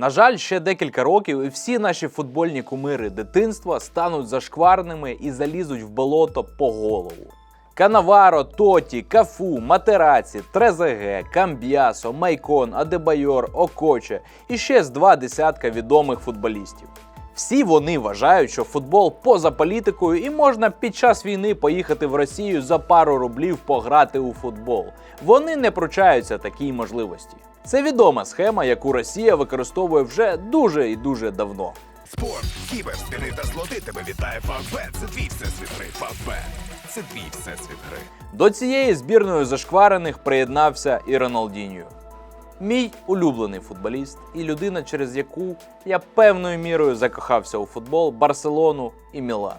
На жаль, ще декілька років і всі наші футбольні кумири дитинства стануть зашкварними і залізуть в болото по голову. Канаваро, Тоті, Кафу, Матераці, Трезеге, Камб'ясо, Майкон, Адебайор, Окоче і ще з два десятка відомих футболістів. Всі вони вважають, що футбол поза політикою і можна під час війни поїхати в Росію за пару рублів пограти у футбол. Вони не пручаються такій можливості. Це відома схема, яку Росія використовує вже дуже і дуже давно. Спорт, кібер, спіни та злоти тебе вітає Фавбет. Це твій всесвіт гри. Фавбет. Це твій всесвіт гри. До цієї збірної зашкварених приєднався і Роналдіньо. Мій улюблений футболіст і людина, через яку я певною мірою закохався у футбол, Барселону і Мілан.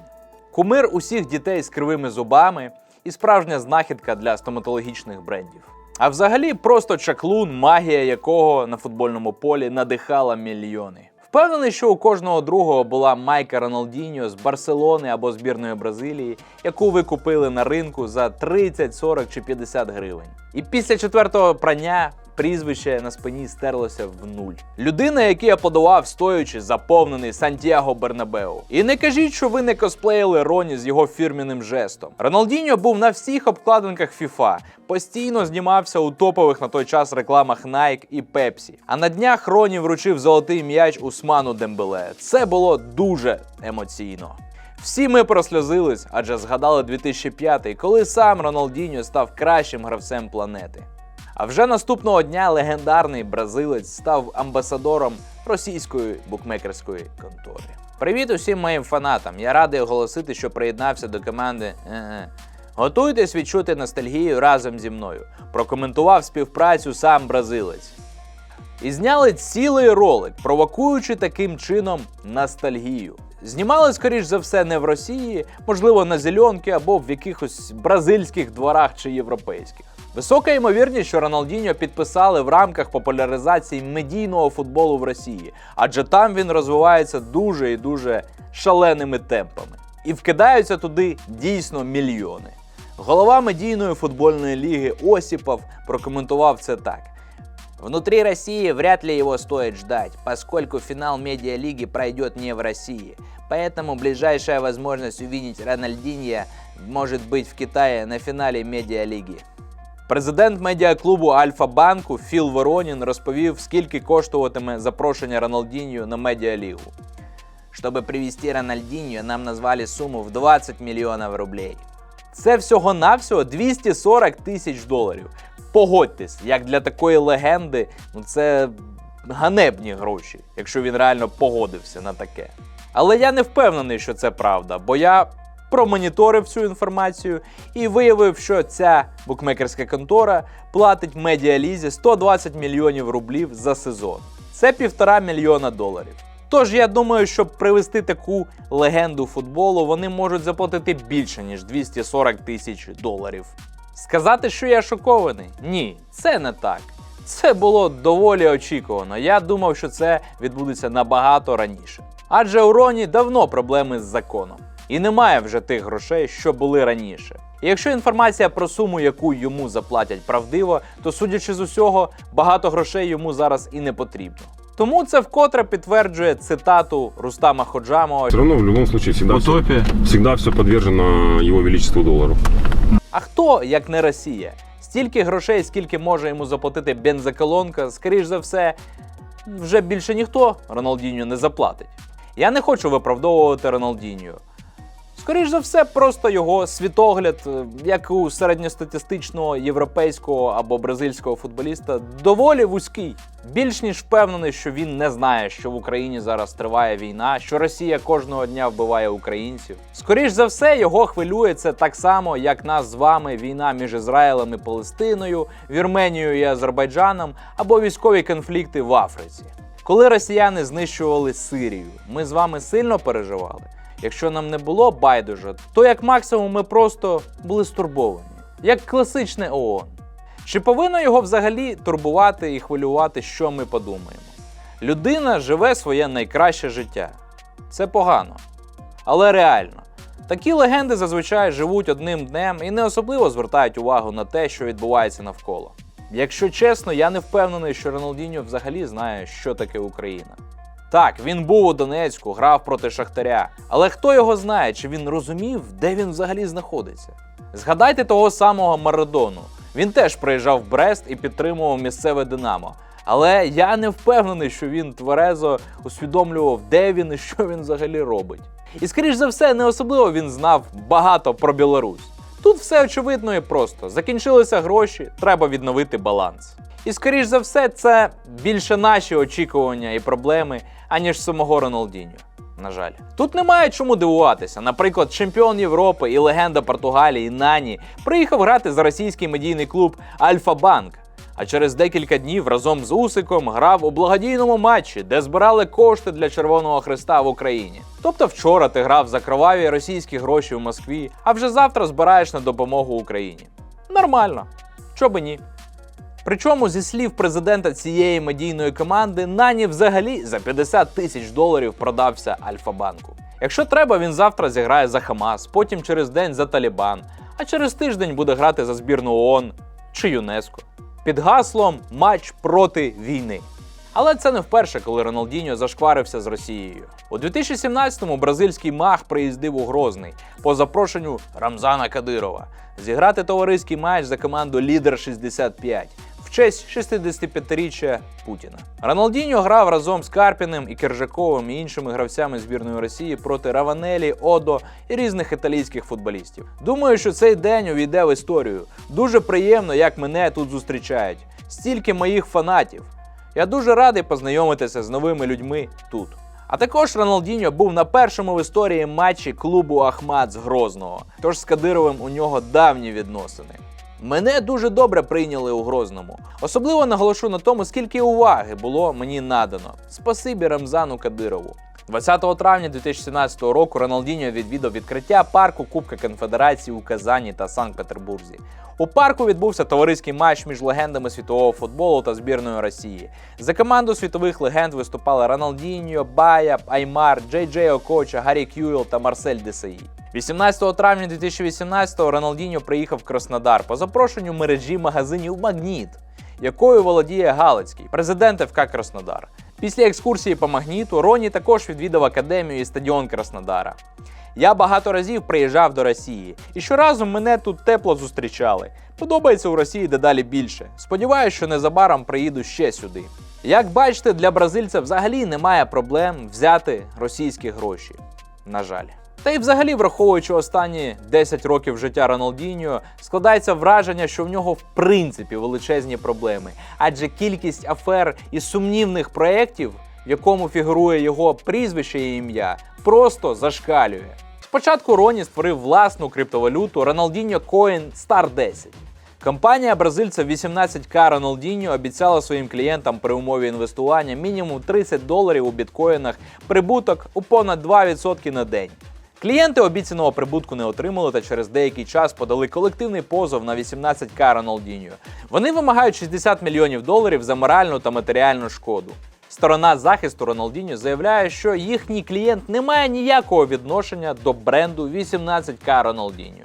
Кумир усіх дітей з кривими зубами і справжня знахідка для стоматологічних брендів. А взагалі просто чаклун, магія якого на футбольному полі надихала мільйони. Впевнений, що у кожного другого була майка Роналдіньо з Барселони або збірної Бразилії, яку ви купили на ринку за 30, 40 чи 50 гривень. І після четвертого прання прізвище на спині стерлося в нуль. Людина, який я подавав, стоячи заповнений Сантьяго Бернабеу. І не кажіть, що ви не косплеїли Роні з його фірмінним жестом. Роналдіньо був на всіх обкладинках FIFA, постійно знімався у топових на той час рекламах Nike і Pepsi. А на днях Роні вручив золотий м'яч Усману Дембеле. Це було дуже емоційно. Всі ми просльозились, адже згадали 2005, коли сам Роналдіньо став кращим гравцем планети. А вже наступного дня легендарний бразилець став амбасадором російської букмекерської контори. Привіт усім моїм фанатам! Я радий оголосити, що приєднався до команди. Готуйтесь відчути ностальгію разом зі мною. Прокоментував співпрацю сам бразилець. І зняли цілий ролик, провокуючи таким чином ностальгію. Знімали, скоріш за все, не в Росії, можливо, на зеленки або в якихось бразильських дворах чи європейських. Висока ймовірність, що Роналдіньо підписали в рамках популяризації медійного футболу в Росії, адже там він розвивається дуже і дуже шаленими темпами. І вкидаються туди дійсно мільйони. Голова медійної футбольної ліги Осіпов прокоментував це так. Внутри России вряд ли его стоит ждать, поскольку финал медиалиги пройдет не в России. Поэтому ближайшая возможность увидеть Рональдинья может быть в Китае на финале медиалиги. Президент медіаклубу Альфа Банку Філ Воронін розповів, скільки коштуватиме запрошення Роналдіньо на медіалігу. Чтобы привести Рональдиньо, нам назвали сумму в 20 мільйонів рублей. Це всього-навсього 240 тисяч доларів. Погодьтесь, як для такої легенди, ну це ганебні гроші, якщо він реально погодився на таке. Але я не впевнений, що це правда, бо я промоніторив цю інформацію і виявив, що ця букмекерська контора платить медіалізі 120 мільйонів рублів за сезон. Це півтора мільйона доларів. Тож я думаю, щоб привести таку легенду футболу, вони можуть заплатити більше ніж 240 тисяч доларів. Сказати, що я шокований? Ні, це не так. Це було доволі очікувано. Я думав, що це відбудеться набагато раніше. Адже у Роні давно проблеми з законом. І немає вже тих грошей, що були раніше. І якщо інформація про суму, яку йому заплатять, правдива, то судячи з усього, багато грошей йому зараз і не потрібно. Тому це вкотре підтверджує цитату Рустама Ходжамова, Все равно в любом случае всегда, все, всегда все подвержено его величеству доллару. А хто, як не Росія? Стільки грошей, скільки може йому заплатити бензоколонка, скоріш за все, вже більше ніхто Роналдіньо не заплатить. Я не хочу виправдовувати Роналдіньо. Скоріш за все, просто його світогляд, е, як у середньостатистичного європейського або бразильського футболіста, доволі вузький. Більш ніж впевнений, що він не знає, що в Україні зараз триває війна, що Росія кожного дня вбиває українців. Скоріш за все, його хвилює це так само, як нас з вами війна між Ізраїлем і Палестиною, Вірменією і Азербайджаном або військові конфлікти в Африці. Коли росіяни знищували Сирію, ми з вами сильно переживали. Якщо нам не було байдуже, то як максимум ми просто були стурбовані, як класичне ООН. Чи повинно його взагалі турбувати і хвилювати, що ми подумаємо? Людина живе своє найкраще життя. Це погано. Але реально. Такі легенди зазвичай живуть одним днем і не особливо звертають увагу на те, що відбувається навколо. Якщо чесно, я не впевнений, що Роналдіньо взагалі знає, що таке Україна. Так, він був у Донецьку, грав проти Шахтаря. Але хто його знає, чи він розумів, де він взагалі знаходиться? Згадайте того самого Марадону. Він теж приїжджав в Брест і підтримував місцеве Динамо. Але я не впевнений, що він тверезо усвідомлював, де він і що він взагалі робить. І скоріш за все, не особливо він знав багато про Білорусь. Тут все очевидно і просто: закінчилися гроші, треба відновити баланс. І скоріш за все, це більше наші очікування і проблеми, аніж самого Роналдіньо. На жаль, тут немає чому дивуватися. Наприклад, чемпіон Європи і легенда Португалії Нані приїхав грати за російський медійний клуб Альфа Банк. А через декілька днів разом з Усиком грав у благодійному матчі, де збирали кошти для Червоного Христа в Україні. Тобто вчора ти грав за кроваві російські гроші в Москві, а вже завтра збираєш на допомогу Україні. Нормально, чо би ні. Причому, зі слів президента цієї медійної команди, Нані взагалі за 50 тисяч доларів продався Альфа-банку. Якщо треба, він завтра зіграє за Хамас, потім через день за Талібан, а через тиждень буде грати за збірну ООН чи ЮНЕСКО під гаслом Матч проти війни. Але це не вперше, коли Роналдіньо зашкварився з Росією. У 2017-му бразильський мах приїздив у Грозний по запрошенню Рамзана Кадирова зіграти товариський матч за команду Лідер 65 в честь 65-річчя Путіна. Роналдіньо грав разом з Карпіним і Кержаковим і іншими гравцями збірної Росії проти Раванелі, Одо і різних італійських футболістів. Думаю, що цей день увійде в історію. Дуже приємно, як мене тут зустрічають. Стільки моїх фанатів. Я дуже радий познайомитися з новими людьми тут. А також Роналдіньо був на першому в історії матчі клубу Ахмат з Грозного. Тож з Кадировим у нього давні відносини. Мене дуже добре прийняли у Грозному. Особливо наголошу на тому, скільки уваги було мені надано. Спасибі Рамзану Кадирову. 20 травня 2017 року Роналдіньо відвідав відкриття парку Кубка Конфедерації у Казані та Санкт-Петербурзі. У парку відбувся товариський матч між легендами світового футболу та збірною Росії. За команду світових легенд виступали Роналдіньо, Бая, Аймар, Джей Джей Окоча, Гаррі Кюйл та Марсель Десаї. 18 травня 2018-го Роналдіньо приїхав в Краснодар по запрошенню мережі магазинів Магніт, якою володіє Галицький, президент ФК Краснодар. Після екскурсії по магніту Роні також відвідав академію і стадіон Краснодара. Я багато разів приїжджав до Росії, і щоразу мене тут тепло зустрічали. Подобається у Росії дедалі більше. Сподіваюсь, що незабаром приїду ще сюди. Як бачите, для бразильця взагалі немає проблем взяти російські гроші. На жаль. Та й взагалі, враховуючи останні 10 років життя Роналдіньо, складається враження, що в нього в принципі величезні проблеми, адже кількість афер і сумнівних проєктів, в якому фігурує його прізвище і ім'я, просто зашкалює. Спочатку Роні створив власну криптовалюту Ronaldinho Coin Star 10. Компанія бразильця 18К Роналдіньо обіцяла своїм клієнтам при умові інвестування мінімум 30 доларів у біткоїнах, прибуток у понад 2% на день. Клієнти обіцяного прибутку не отримали та через деякий час подали колективний позов на 18К Роналдіньо. Вони вимагають 60 мільйонів доларів за моральну та матеріальну шкоду. Сторона захисту Роналдіньо заявляє, що їхній клієнт не має ніякого відношення до бренду 18К Роналдіньо.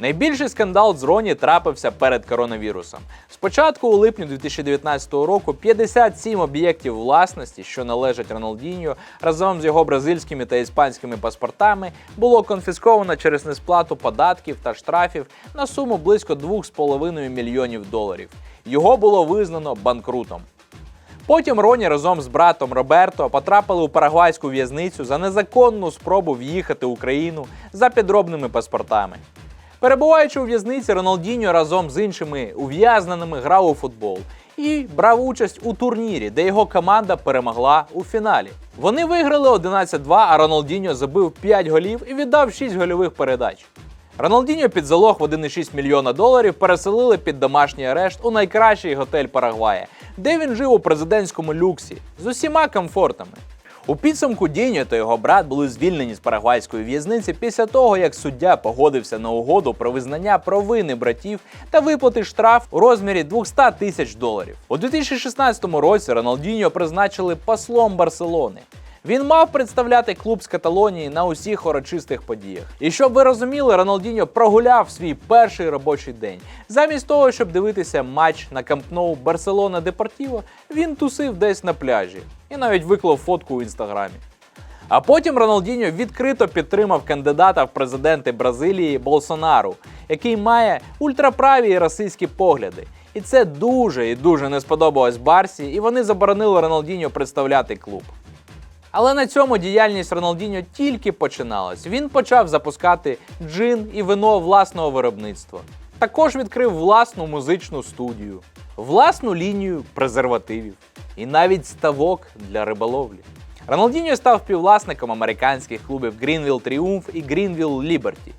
Найбільший скандал з Роні трапився перед коронавірусом. Спочатку, у липні 2019 року, 57 об'єктів власності, що належать Роналдіньо, разом з його бразильськими та іспанськими паспортами, було конфісковано через несплату податків та штрафів на суму близько 2,5 мільйонів доларів. Його було визнано банкрутом. Потім Роні разом з братом Роберто потрапили у парагвайську в'язницю за незаконну спробу в'їхати в Україну за підробними паспортами. Перебуваючи у в'язниці, Роналдіньо разом з іншими ув'язненими грав у футбол і брав участь у турнірі, де його команда перемогла у фіналі. Вони виграли 11-2, а Роналдіньо забив 5 голів і віддав 6 гольових передач. Роналдіньо під залог в 1,6 мільйона доларів переселили під домашній арешт у найкращий готель Парагвая, де він жив у президентському люксі з усіма комфортами. У підсумку Діньо та його брат були звільнені з парагвайської в'язниці після того, як суддя погодився на угоду про визнання провини братів та виплати штраф у розмірі 200 тисяч доларів. У 2016 році Роналдіньо призначили послом Барселони. Він мав представляти клуб з Каталонії на усіх урочистих подіях. І щоб ви розуміли, Роналдіньо прогуляв свій перший робочий день. Замість того, щоб дивитися матч на Камп Ноу Барселона Депортіво, він тусив десь на пляжі і навіть виклав фотку у інстаграмі. А потім Роналдіньо відкрито підтримав кандидата в президенти Бразилії Болсонару, який має ультраправі і расистські погляди. І це дуже і дуже не сподобалось Барсі, і вони заборонили Роналдіньо представляти клуб. Але на цьому діяльність Роналдіньо тільки починалась. Він почав запускати джин і вино власного виробництва. Також відкрив власну музичну студію, власну лінію презервативів і навіть ставок для риболовлі. Роналдіньо став співвласником американських клубів Greenville Triumph і Greenville Liberty.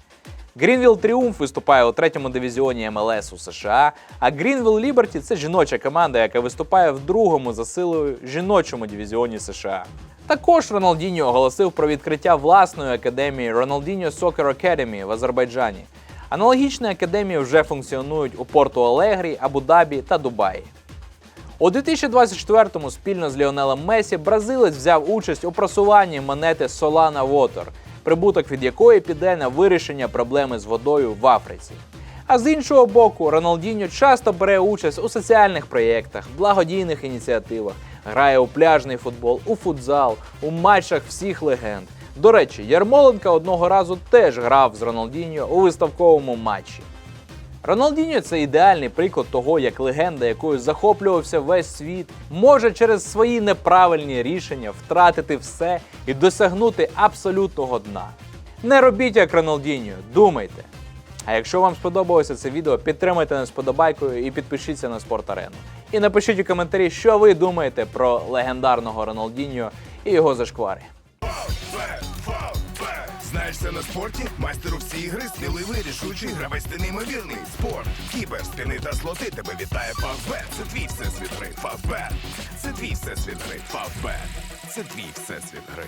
Greenville Triumph виступає у третьому дивізіоні МЛС у США, а Greenville Liberty – це жіноча команда, яка виступає в другому за силою жіночому дивізіоні США. Також Роналдіньо оголосив про відкриття власної академії Ronaldinho Soccer Academy в Азербайджані. Аналогічні академії вже функціонують у Порту Алегрі, Абу-Дабі та Дубаї. У 2024-му спільно з Ліонелем Месі бразилець взяв участь у просуванні монети Solana Water, прибуток від якої піде на вирішення проблеми з водою в Африці. А з іншого боку, Роналдіньо часто бере участь у соціальних проєктах, благодійних ініціативах, грає у пляжний футбол, у футзал, у матчах всіх легенд. До речі, Ярмоленка одного разу теж грав з Роналдіньо у виставковому матчі. Роналдіньо це ідеальний приклад того, як легенда, якою захоплювався весь світ, може через свої неправильні рішення втратити все і досягнути абсолютного дна. Не робіть як Роналдіньо, думайте. А якщо вам сподобалося це відео, підтримайте нас подобайкою і підпишіться на Спорт Арену. І напишіть у коментарі, що ви думаєте про легендарного Роналдіньо і його зашквари. Знаєшся на спорті? Майстер у всі ігри, сміливий, рішучий, гравець ти неймовірний. Спорт, кібер, спини та слоти. Тебе вітає Фавбет. Це твій всесвіт гри. Фавбет. Це твій всесвіт гри. Фавбет. Це твій всесвіт гри.